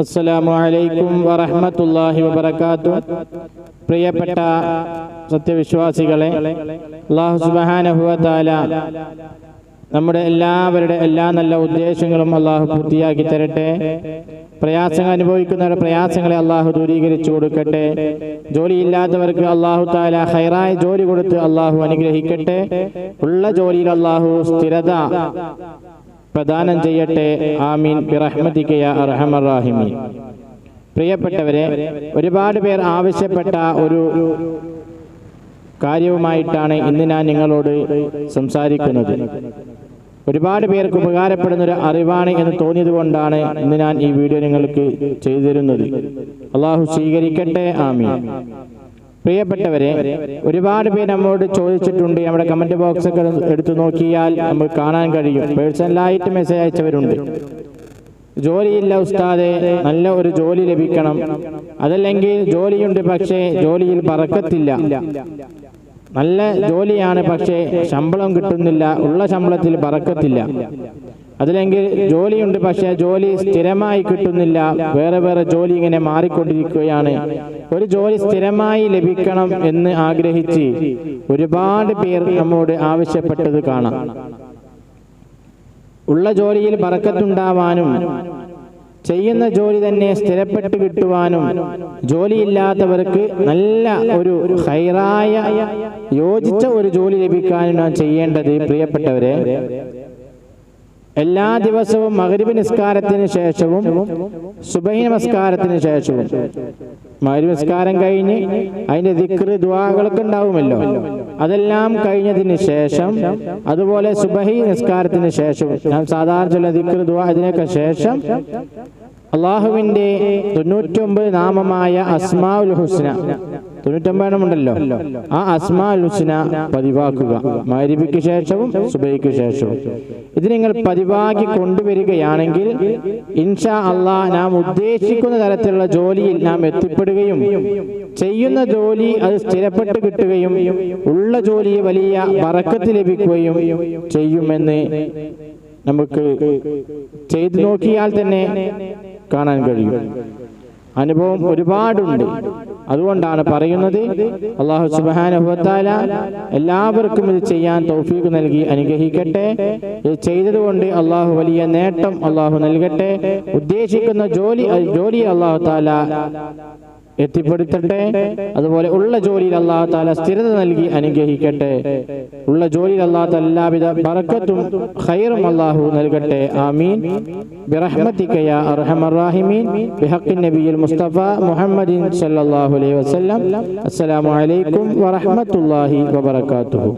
അസ്സലാമു അലൈക്കും വറഹ്മത്തുള്ളാഹി വബറകാത്തു. പ്രിയപ്പെട്ട സത്യവിശ്വാസികളെ വ തആല നമ്മുടെ എല്ലാവരുടെ എല്ലാ നല്ല ഉദ്ദേശങ്ങളും അള്ളാഹു പൂർത്തിയാക്കി തരട്ടെ. പ്രയാസങ്ങൾ അനുഭവിക്കുന്നവരുടെ പ്രയാസങ്ങളെ അള്ളാഹു ദൂരീകരിച്ചു കൊടുക്കട്ടെ. ജോലിയില്ലാത്തവർക്ക് അള്ളാഹു താല ഹൈറായ ജോലി കൊടുത്ത് അള്ളാഹു അനുഗ്രഹിക്കട്ടെ. ഉള്ള ജോലിയിൽ അള്ളാഹു സ്ഥിരത പ്രദാനം ചെയ്യട്ടെ. ആമീൻ. ബിറഹ്മതിക്കയ അർഹമറാഹിമീൻ. പ്രിയപ്പെട്ടവരെ ഒരുപാട് പേർ ആവശ്യപ്പെട്ട ഒരു കാര്യവുമായിട്ടാണ് ഇന്ന് ഞാൻ നിങ്ങളോട് സംസാരിക്കുന്നത്. ഒരുപാട് പേർക്ക് ഉപകാരപ്പെടുന്ന ഒരു അറിവാണ് എന്ന് തോന്നിയത് കൊണ്ടാണ് ഇന്ന് ഞാൻ ഈ വീഡിയോ നിങ്ങൾക്ക് ചെയ്തിരുന്നത്. അള്ളാഹു സ്വീകരിക്കട്ടെ. ആമീൻ. പ്രിയപ്പെട്ടവരെ ഒരുപാട് പേര് നമ്മോട് ചോദിച്ചിട്ടുണ്ട്. നമ്മുടെ കമന്റ് ബോക്സ് എടുത്തു നോക്കിയാൽ നമുക്ക് കാണാൻ കഴിയും. പേഴ്സണലായിട്ട് മെസ്സേജ് അയച്ചവരുണ്ട്. ജോലിയില്ല ഉസ്താദെ നല്ല ഒരു ജോലി ലഭിക്കണം. അതല്ലെങ്കിൽ ജോലിയുണ്ട് പക്ഷേ ജോലിയിൽ പറക്കത്തില്ല. നല്ല ജോലിയാണ് പക്ഷേ ശമ്പളം കിട്ടുന്നില്ല. ഉള്ള ശമ്പളത്തിൽ പറക്കത്തില്ല. അതിലെങ്കിൽ ജോലിയുണ്ട് പക്ഷേ ജോലി സ്ഥിരമായി കിട്ടുന്നില്ല. വേറെ വേറെ ജോലി ഇങ്ങനെ മാറിക്കൊണ്ടിരിക്കുകയാണ്. ഒരു ജോലി സ്ഥിരമായി ലഭിക്കണം എന്ന് ആഗ്രഹിച്ച് ഒരുപാട് പേർ നമ്മോട് ആവശ്യപ്പെട്ടത് കാണാം. ഉള്ള ജോലിയിൽ പറക്കത്തുണ്ടാവാനും ചെയ്യുന്ന ജോലി തന്നെ സ്ഥിരപ്പെട്ട് കിട്ടുവാനും ജോലിയില്ലാത്തവർക്ക് നല്ല ഒരു ഹൈറായ യോജിച്ച ഒരു ജോലി ലഭിക്കാനും നാം ചെയ്യേണ്ടത് പ്രിയപ്പെട്ടവരെ എല്ലാ ദിവസവും മകരിബ് നിസ്കാരത്തിന് ശേഷവും സുബൈ നമസ്കാരത്തിന് ശേഷവും മകരിബ് നിസ്കാരം കഴിഞ്ഞ് അതിന്റെ ദിക്റ് ദുവാകളൊക്കെ ഉണ്ടാവുമല്ലോ. അതെല്ലാം കഴിഞ്ഞതിന് ശേഷം അതുപോലെ സുബഹി നിസ്കാരത്തിന് ശേഷവും ഞാൻ സാധാരണ ചില ദിക്റ് ദ്വാ ഇതിനൊക്കെ ശേഷം അള്ളാഹുവിന്റെ തൊണ്ണൂറ്റൊമ്പത് നാമമായ അസ്മാഉൽ ഹുസ്ന തൊണ്ണൂറ്റൊമ്പതെണ്ണം ഉണ്ടല്ലോ ആ അസ്മാഉൽ ഹുസ്ന പതിവാക്കുക. മരിബിക്ക് ശേഷവും സുബൈക്ക് ശേഷവും. ഇത് നിങ്ങൾ പതിവാക്കി കൊണ്ടുവരികയാണെങ്കിൽ ഇൻഷാ അള്ളാഹ് നാം ഉദ്ദേശിക്കുന്ന തരത്തിലുള്ള ജോലിയിൽ നാം എത്തിപ്പെടുകയും ചെയ്യുന്ന ജോലി അത് സ്ഥിരപ്പെട്ട് കിട്ടുകയും ഉള്ള ജോലി വലിയ വറക്കത്ത് ലഭിക്കുകയും ചെയ്യുമെന്ന് നമുക്ക് ചെയ്തു നോക്കിയാൽ തന്നെ കാണാൻ കഴിയും. അനുഭവം ഒരുപാടുണ്ട്. അതുകൊണ്ടാണ് പറയുന്നത് അള്ളാഹു സുബാനുഭവത്താല എല്ലാവർക്കും ഇത് ചെയ്യാൻ തൗഫീഖ് നൽകി അനുഗ്രഹിക്കട്ടെ. ഇത് ചെയ്തതുകൊണ്ട് അള്ളാഹു വലിയ നേട്ടം അള്ളാഹു നൽകട്ടെ. ഉദ്ദേശിക്കുന്ന ജോലി ജോലി അള്ളാഹു താല എത്തിപ്പെടുത്തട്ടെ. അതുപോലെ ഉള്ള ജോലിയിൽ അള്ളാഹു താല സ്ഥിരത നൽകി അനുഗ്രഹിക്കട്ടെ. ഉള്ള ജോലിയിൽ അള്ളാഹു താല എല്ലാവിധ ബറക്കത്തും ഖൈറും അള്ളാഹു നൽകട്ടെ. ആമീൻ. യാ അർഹമർ റാഹിമീൻ. ബിഹഖിൻ നബിയിൽ മുസ്തഫ മുഹമ്മദിൻ സല്ലല്ലാഹു അലൈഹി വസല്ലം. അസ്സലാമു അലൈക്കും വറഹ്മത്തുള്ളാഹി വബറകാതുഹു.